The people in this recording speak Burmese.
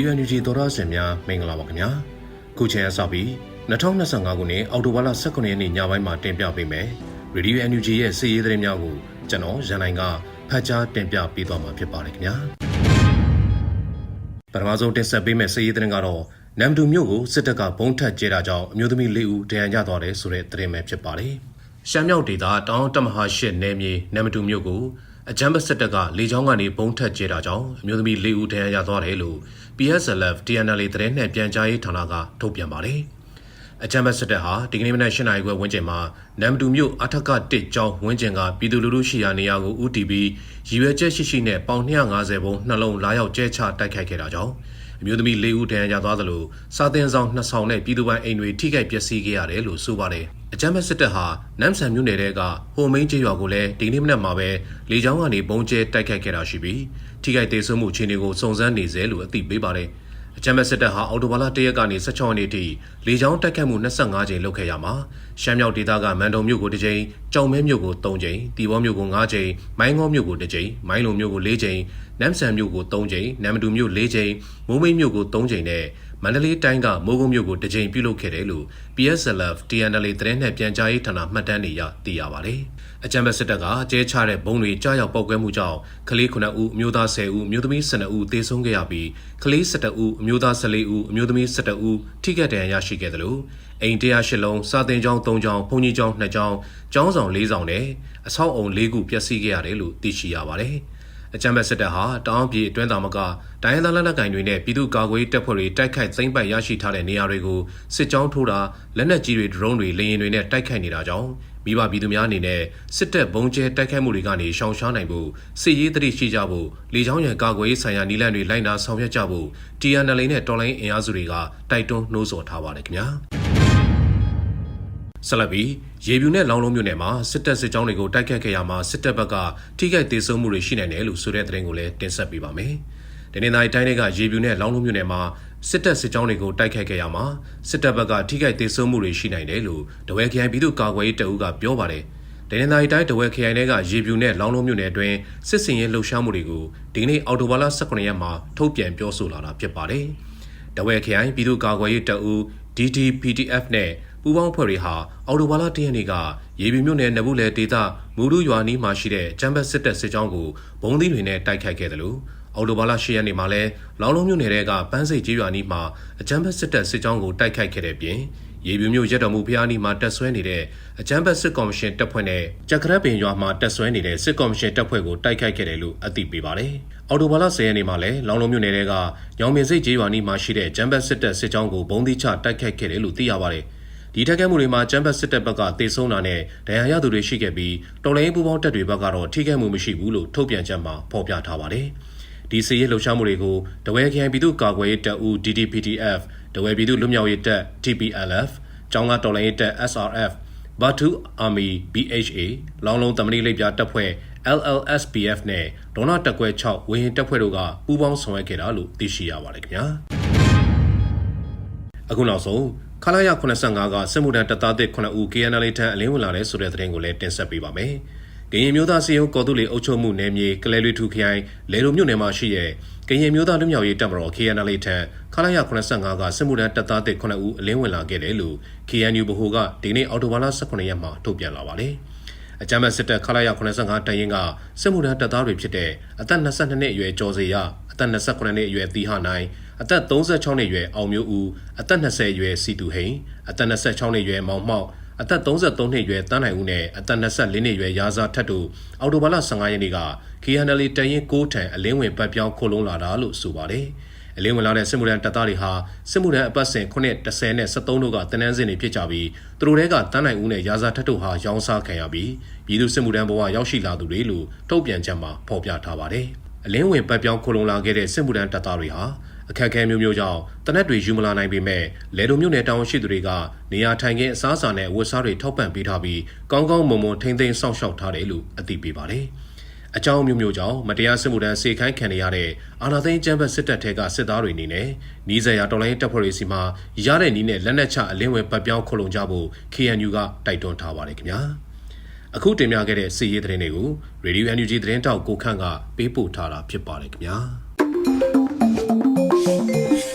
ဒီယို NUG သောရစင်များမင်္ဂလာပါခင်ဗျာခုချိန်အစပြီး2025ခုနှစ်အောက်တိုဘာလ18ရက်နေ့ညပိုင်းမှာတင်ပြပေးမယ်ရေဒီယို NUG ရဲ့စီးရေးသတင်းများကိုကျွန်တော်ရန်နိုင်ကဖတ်ကြားတင်ပြပေးသွားမှာဖြစ်ပါတယ်ခင်ဗျာပထမဆုံးတင်ဆက်ပေးမယ့်စီးရေးသတင်းကတော့နမ်ဒူမြို့ကိုစစ်တပ်ကဘုံထပ်ကျဲတာကြောင့်အမျိုးသမီး၄ဦးဒဏ်ရာရသွားတယ်ဆိုတဲ့သတင်းပဲဖြစ်ပါတယ်ရှမ်းမြောက်ဒေသတောင်တမဟာရှစ်နယ်မြေနမ်ဒူမြို့ကို အကြမ်းဖက်စစ်တပ်ကလေကြောင်းကနေဘုံထပ်ကျဲတာကြောင့်အမျိုးသမီး၄ဦးဒဏ်ရာရသွားတယ်လို့ PSLF TNL သတင်းနဲ့ပြန်ကြားရေးဌာနကထုတ်ပြန်ပါတယ်။အကြမ်းဖက်စစ်တပ်ဟာဒီကနေ့မနက်၈နာရီခွဲဝန်းကျင်မှာနမ်ဒူမြို့အထက်ကတစ်ကျောင်းဝန်းကျင်ကပြည်သူလူထုရှိရာနေရာကိုဦးတည်ပြီးရည်ရွယ်ချက်ရှိရှိနဲ့ပေါင်250ဘုံနှလုံးလာရောက်ကျဲချတိုက်ခိုက်ခဲ့တာကြောင့် အမျိုးသမီး၄ဦးဒဏ်ရာရသွားသလိုစာသင်ဆောင်နှစ်ဆောင်နဲ့ပြည်သူပိုင်အိမ်တွေထိခိုက်ပျက်စီးခဲ့ရတယ်လို့ဆိုပါတယ်။အကြမ်းဖက်စစ်တပ်ဟာနမ်ဆန်မြို့နယ်တဲကဟိုမိန်းကျေးရွာကိုလည်းဒီနေ့မနက်မှာပဲလေကြောင်းကနေဘုံကျဲတိုက်ခိုက်ခဲ့တာရှိပြီးထိခိုက်ဒေဆုံးမှုအခြေအနေကိုစုံစမ်းနေစေလို့အသိပေးပါတယ်။ အကြမ်းဖက်စစ်တပ်ဟာအော်တိုဘာလ၁ရက်ကနေ16ရက်နေ့ထိလေကြောင်းတိုက်ခတ်မှု25ကြိမ်လုပ်ခဲ့ရမှာရှမ်းမြောက်ဒေသကမန်တုံမြို့ကိုတစ်ကြိမ်၊ကြောင်မဲမြို့ကို3ကြိမ်၊တီဘောမြို့ကို5ကြိမ်၊မိုင်းငေါမြို့ကို1ကြိမ်၊မိုင်းလုံမြို့ကို4ကြိမ်၊နမ်ဆန်မြို့ကို3ကြိမ်၊နမ်မတူမြို့4ကြိမ်၊မိုးမိတ်မြို့ကို3ကြိမ်နဲ့ မန္တလေးတိုင်းကမိုးကုတ်မြို့ကိုတစ်ကြိမ်ပြုလုပ်ခဲ့တယ်လို့ PSLF TNL သတင်းနဲ့ပြန်ကြားရေးဌာနမှတ်တမ်းတွေရသိရပါတယ်။အကြံပေးစစ်တပ်ကကျဲချတဲ့ဘုံတွေကြားရောက်ပောက်ကွဲမှုကြောင့်ကလေး9ဦးအမျိုးသား10ဦးအမျိုးသမီး12ဦးသေဆုံးခဲ့ရပြီးကလေး17ဦးအမျိုးသား14ဦးအမျိုးသမီး17ဦးထိခိုက်ဒဏ်ရာရရှိခဲ့တယ်လို့အိမ်108လုံးစာသင်ကျောင်း3ကျောင်းဘုံကြီးကျောင်း2ကျောင်းကျောင်းဆောင်4ဆောင်နဲ့အဆောက်အုံ4ခုပျက်စီးခဲ့ရတယ်လို့သိရှိရပါတယ်။ အကြမ်းဖက်စစ်တပ်ဟာတောင်ပြည်အတွင်းသားမကတိုင်းရင်းသားလက်နက်ကိုင်တွေနဲ့ပြည်သူ့ကာကွယ်ရေးတပ်ဖွဲ့တွေတိုက်ခိုက်သိမ်းပိုက်ရရှိထားတဲ့နေရာတွေကိုစစ်ကြောင်းထိုးတာလက်နက်ကြီးတွေဒရုန်းတွေလေယာဉ်တွေနဲ့တိုက်ခိုက်နေတာကြောင့်မိဘပြည်သူများအနေနဲ့စစ်တပ်ဘုံကျဲတိုက်ခိုက်မှုတွေကနေရှောင်ရှားနိုင်ဖို့စစ်ရေးသတိရှိကြဖို့လေကြောင်းရန်ကာကွယ်ရေးဆိုင်ရာနည်းလမ်းတွေလိုက်နာဆောင်ရွက်ကြဖို့ TNL နဲ့တော်လိုင်းအင်အားစုတွေကတိုက်တွန်းနှိုးဆော်ထားပါတယ်ခင်ဗျာ ဆလဘီရေပြူနဲ့လောင်းလုံးမြို့နယ်မှာစစ်တပ်စစ်ကြောင်းတွေကိုတိုက်ခတ်ခဲ့ရမှာစစ်တပ်ဘက်ကထိခိုက်ဒေဆုံးမှုတွေရှိနိုင်တယ်လို့ဆိုတဲ့သတင်းကိုလည်းတင်ဆက်ပေးပါမယ်။တနင်္သာရီတိုင်းကရေပြူနဲ့လောင်းလုံးမြို့နယ်မှာစစ်တပ်စစ်ကြောင်းတွေကိုတိုက်ခတ်ခဲ့ရမှာစစ်တပ်ဘက်ကထိခိုက်ဒေဆုံးမှုတွေရှိနိုင်တယ်လို့တဝဲခရိုင်ပြည်သူ့ကာကွယ်ရေးတပ်ဦးကပြောပါတယ်။ဒနင်္သာရီတိုင်းတဝဲခရိုင်တွေကရေပြူနဲ့လောင်းလုံးမြို့နယ်အတွင်းစစ်စင်ရေးလှုပ်ရှားမှုတွေကိုဒီနေ့အော်တိုဘာလ18ရက်မှာထုတ်ပြန်ပြောဆိုလာတာဖြစ်ပါတယ်။တဝဲခရိုင်ပြည်သူ့ကာကွယ်ရေးတပ်ဦး DDPTF နဲ့ ပူးပေါင်းဖွဲ့တွေဟာအော်တိုဘာလ၁ရက်နေ့ကရေပြင်းမြို့နယ်နဘူးလေဒေသမူရူရွာနီးမှာရှိတဲ့ကျမ်းဘတ်စစ်တပ်စစ်ကြောင်းကိုဘုံသီးတွေနဲ့တိုက်ခိုက်ခဲ့တယ်လို့အော်တိုဘာလ၈ရက်နေ့မှာလဲလောင်လုံးမြို့နယ်ကပန်းစိတ်ကြီးရွာနီးမှာအကျမ်းဘတ်စစ်တပ်စစ်ကြောင်းကိုတိုက်ခိုက်ခဲ့တဲ့ပြင်ရေပြင်းမြို့ရက်တော်မူဖျားနီးမှာတက်ဆွဲနေတဲ့အကျမ်းဘတ်စစ်ကော်မရှင်တပ်ဖွဲ့နဲ့ကြက်ခရက်ပင်ရွာမှာတက်ဆွဲနေတဲ့စစ်ကော်မရှင်တပ်ဖွဲ့ကိုတိုက်ခိုက်ခဲ့တယ်လို့အသိပေးပါတယ်။အော်တိုဘာလ10ရက်နေ့မှာလဲလောင်လုံးမြို့နယ်ကညောင်ပင်စိတ်ကြီးရွာနီးမှာရှိတဲ့ကျမ်းဘတ်စစ်တပ်စစ်ကြောင်းကိုဘုံသီးချတိုက်ခိုက်ခဲ့တယ်လို့သိရပါတယ်။ ဒီထက်ကမှုတွေမှာကျန်းဖတ်စစ်တပ်ဘက်ကတေဆုံးတာနဲ့ဒဏ်ရာရသူတွေရှိခဲ့ပြီးတော်လိုင်းပူပေါင်းတပ်တွေဘက်ကတော့ထိခိုက်မှုမရှိဘူးလို့ထုတ်ပြန်ချက်မှာဖော်ပြထားပါတယ်။ဒီစီရေးလှုပ်ရှားမှုတွေကိုတဝဲခရိုင်ပြည်သူ့ကာကွယ်ရေးတပ်ဦး DDPTF တဝဲပြည်သူ့လွတ်မြောက်ရေးတပ် TPLF ကျောင်းသားတော်လိုင်းရေးတပ် SRF ဘာတူအာမီ BHA လောင်းလုံးတမဏိလိပ်ပြတပ်ဖွဲ့ LLSPF နဲ့ဒေါနာတက်ကွဲ6ဝင်းတပ်ဖွဲ့တို့ကပူးပေါင်းဆောင်ရွက်ခဲ့တာလို့သိရှိရပါတယ်ခင်ဗျာအခုနောက်ဆုံး ခလာရ85ကစစ်မှုထမ်းတပ်သားသစ်9ဦး KNL ထံအလင်းဝင်လာတဲ့ဆိုတဲ့သတင်းကိုလည်းတင်ဆက်ပေးပါမယ်။ကရင်မျိုးသားစီယုံကော်တူလီအုပ်ချုပ်မှုနယ်မြေကလဲလွေထူခရိုင်လေလိုမြို့နယ်မှာရှိတဲ့ကရင်မျိုးသားလူမျိုးရေးတပ်မတော် KNL ထံခလာရ85ကစစ်မှုထမ်းတပ်သားသစ်9ဦးအလင်းဝင်လာခဲ့တယ်လို့ KNU ဗဟိုကဒီနေ့အော်တိုဘာလ18ရက်မှာထုတ်ပြန်လာပါတယ်။အကြမ်းဖက်စစ်တပ်ခလာရ85တရင်ကစစ်မှုထမ်းတပ်သားတွေဖြစ်တဲ့အသက်22နှစ်အရွယ်ကျော်စေရအသက်28နှစ်အရွယ်သီဟနိုင် အသက်36နှစ်အရွယ်အောင်မျိုးဦးအသက်20အရွယ်စီတူဟိန်အသက်26နှစ်အရွယ်မောင်မောက်အသက်33နှစ်အရွယ်တန်းနိုင်ဦးနဲ့အသက်24နှစ်အရွယ်ရာဇာထက်တို့အော်တိုဘာလ15ရက်နေ့က KNL တရင်6ထံအလင်းဝင်ပတ်ပြောင်းခိုးလုံးလာတာလို့ဆိုပါတယ်အလင်းဝင်လာတဲ့စစ်မှုထမ်းတပ်သားတွေဟာစစ်မှုထမ်းအပတ်စဉ်9 10နဲ့73တို့ကတန်းတန်းစင်တွေဖြစ်ကြပြီးသူတို့တွေကတန်းနိုင်ဦးနဲ့ရာဇာထက်တို့ဟာရောင်းစားခံရပြီးပြည်သူစစ်မှုထမ်းဘဝရောက်ရှိလာသူတွေလို့ထုတ်ပြန်ချက်မှာဖော်ပြထားပါတယ်အလင်းဝင်ပတ်ပြောင်းခိုးလုံးလာခဲ့တဲ့စစ်မှုထမ်းတပ်သားတွေဟာ အခက်အခဲမျိုးမျိုးကြောင့်တနက်တွေယူမလာနိုင်ပေမဲ့လေတုံမြို့နယ်တောင်ရှိသူတွေကနေရာထိုင်ခင်းအစားအစာနဲ့ဝတ်စားတွေထောက်ပံ့ပေးထားပြီးကောင်းကောင်းမွန်မွန်ထိမ့်သိမ်းစောင့်ရှောက်ထားတယ်လို့အသိပေးပါတယ်။အကြောင်းမျိုးမျိုးကြောင့်မတရားစစ်မှုထမ်းစေခိုင်းခံရတဲ့အာဏာသိမ်းကျန်းဖက်စစ်တပ်ထဲကစစ်သားတွေအနေနဲ့နီးစရာတော်လိုင်းတပ်ဖွဲ့တွေစီမှာရတဲ့နီးနဲ့လက်နက်ချအလင်းဝင်ပတ်ပြောင်းခုလုံကြဖို့ KNU ကတိုက်တွန်းထားပါတယ်ခင်ဗျာ။အခုတင်ပြခဲ့တဲ့စီရေးသတင်းတွေကို Radio NUG သတင်းတောက်ကိုခန့်ကပေးပို့ထားတာဖြစ်ပါတယ်ခင်ဗျာ။။ Altyazı